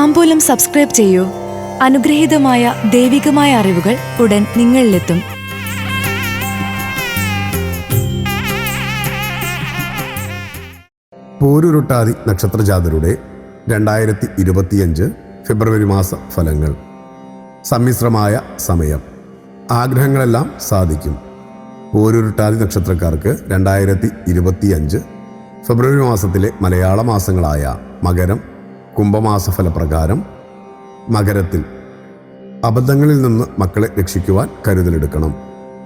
താമ്പൂലം subscribe ചെയ്യൂ. അനുഗ്രഹീതമായ ദൈവികമായ അറിവുകൾ ഉടൻ നിങ്ങളിലെത്തും. പോരുരുട്ടാതി നക്ഷത്രജാതരുടെ രണ്ടായിരത്തി ഇരുപത്തിയഞ്ച് ഫെബ്രുവരി മാസ ഫലങ്ങൾ. സമ്മിശ്രമായ സമയം. ആഗ്രഹങ്ങളെല്ലാം സാധിക്കും. പോരുരുട്ടാതി നക്ഷത്രക്കാർക്ക് രണ്ടായിരത്തി ഇരുപത്തിയഞ്ച് ഫെബ്രുവരി മാസത്തിലെ മലയാള മാസങ്ങളായ മകരം കുംഭമാസ ഫലപ്രകാരം മകരത്തിൽ അബദ്ധങ്ങളിൽ നിന്ന് മക്കളെ രക്ഷിക്കുവാൻ കരുതലെടുക്കണം.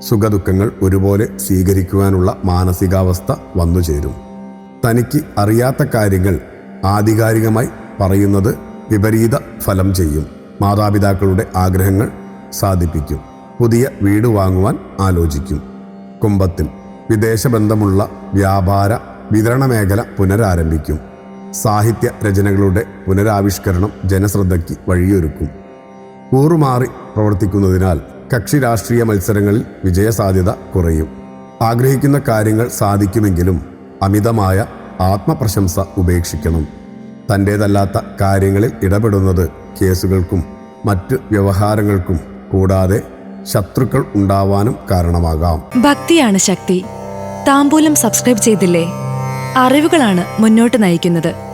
സുഖദുഃഖങ്ങൾ ഒരുപോലെ സ്വീകരിക്കുവാനുള്ള മാനസികാവസ്ഥ വന്നുചേരും. തനിക്ക് അറിയാത്ത കാര്യങ്ങൾ ആധികാരികമായി പറയുന്നത് വിപരീത ഫലം ചെയ്യും. മാതാപിതാക്കളുടെ ആഗ്രഹങ്ങൾ സാധിപ്പിക്കും. പുതിയ വീട് വാങ്ങുവാൻ ആലോചിക്കും. കുംഭത്തിൽ വിദേശബന്ധമുള്ള വ്യാപാര വിതരണ മേഖല പുനരാരംഭിക്കും. സാഹിത്യ രചനകളുടെ പുനരാവിഷ്കരണം ജനശ്രദ്ധയ്ക്ക് വഴിയൊരുക്കും. കൂറുമാറി പ്രവർത്തിക്കുന്നതിനാൽ കക്ഷി രാഷ്ട്രീയ മത്സരങ്ങളിൽ വിജയസാധ്യത കുറയും. ആഗ്രഹിക്കുന്ന കാര്യങ്ങൾ സാധിക്കുമെങ്കിലും അമിതമായ ആത്മപ്രശംസ ഉപേക്ഷിക്കണം. തന്റേതല്ലാത്ത കാര്യങ്ങളിൽ ഇടപെടുന്നത് കേസുകൾക്കും മറ്റ് വ്യവഹാരങ്ങൾക്കും കൂടാതെ ശത്രുക്കൾ ഉണ്ടാവാനും കാരണമാകാം. ഭക്തിയാണ് ശക്തി. താമ്പൂലം സബ്സ്ക്രൈബ് ചെയ്തില്ലേ? അറിവുകളാണ് മുന്നോട്ട് നയിക്കുന്നത്.